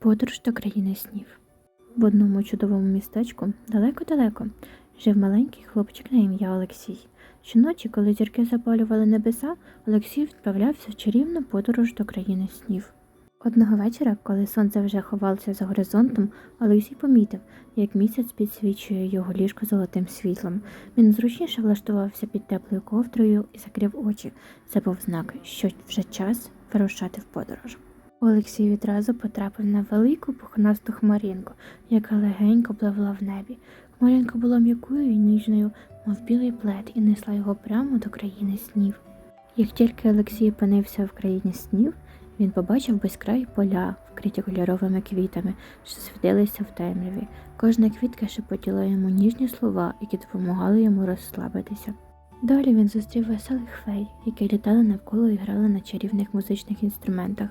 Подорож до країни снів. В одному чудовому містечку далеко-далеко жив маленький хлопчик на ім'я Олексій. Щоночі, коли зірки запалювали небеса, Олексій відправлявся в чарівну подорож до країни снів. Одного вечора, коли сонце вже ховалося за горизонтом, Олексій помітив, як місяць підсвічує його ліжко золотим світлом. Він зручніше влаштувався під теплою ковдрою і закрив очі. Це був знак, що вже час вирушати в подорож. Олексій відразу потрапив на велику пухнасту хмаринку, яка легенько пливла в небі. Хмаринка була м'якою і ніжною, мов білий плед, і несла його прямо до країни снів. Як тільки Олексій опинився в країні снів, він побачив безкраї поля, вкриті кольоровими квітами, що світилися в темряві. Кожна квітка шепотіла йому ніжні слова, які допомагали йому розслабитися. Далі він зустрів веселих фей, які літали навколо і грали на чарівних музичних інструментах.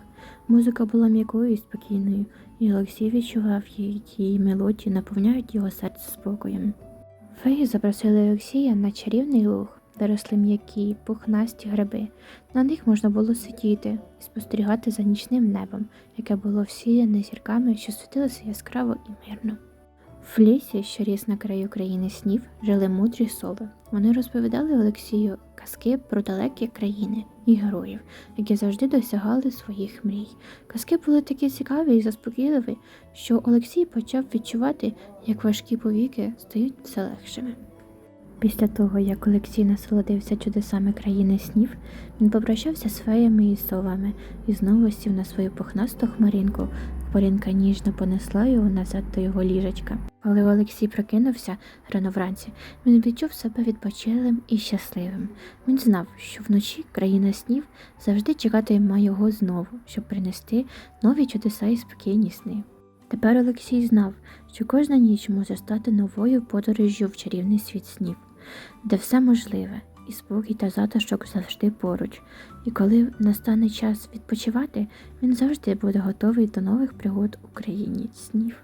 Музика була м'якою і спокійною, і Олексій відчував, як її мелодії наповняють його серце спокоєм. Феї запросили Олексія на чарівний луг, де росли м'які, пухнасті гриби. На них можна було сидіти і спостерігати за нічним небом, яке було всіяне зірками, що світилося яскраво і мирно. В лісі, що ріс на краю країни снів, жили мудрі сови. Вони розповідали Олексію казки про далекі країни і героїв, які завжди досягали своїх мрій. Казки були такі цікаві і заспокійливі, що Олексій почав відчувати, як важкі повіки стають все легшими. Після того, як Олексій насолодився чудесами країни снів, він попрощався з феями і совами і знову сів на свою пухнасту хмаринку. Хмаринка ніжно понесла його назад до його ліжечка. Коли Олексій прокинувся рано вранці, він відчув себе відпочилим і щасливим. Він знав, що вночі країна снів завжди чекатиме його знову, щоб принести нові чудеса і спокійні сни. Тепер Олексій знав, що кожна ніч може стати новою подорожжю в чарівний світ снів, де все можливе, і спокій та затишок завжди поруч. І коли настане час відпочивати, він завжди буде готовий до нових пригод у країні снів.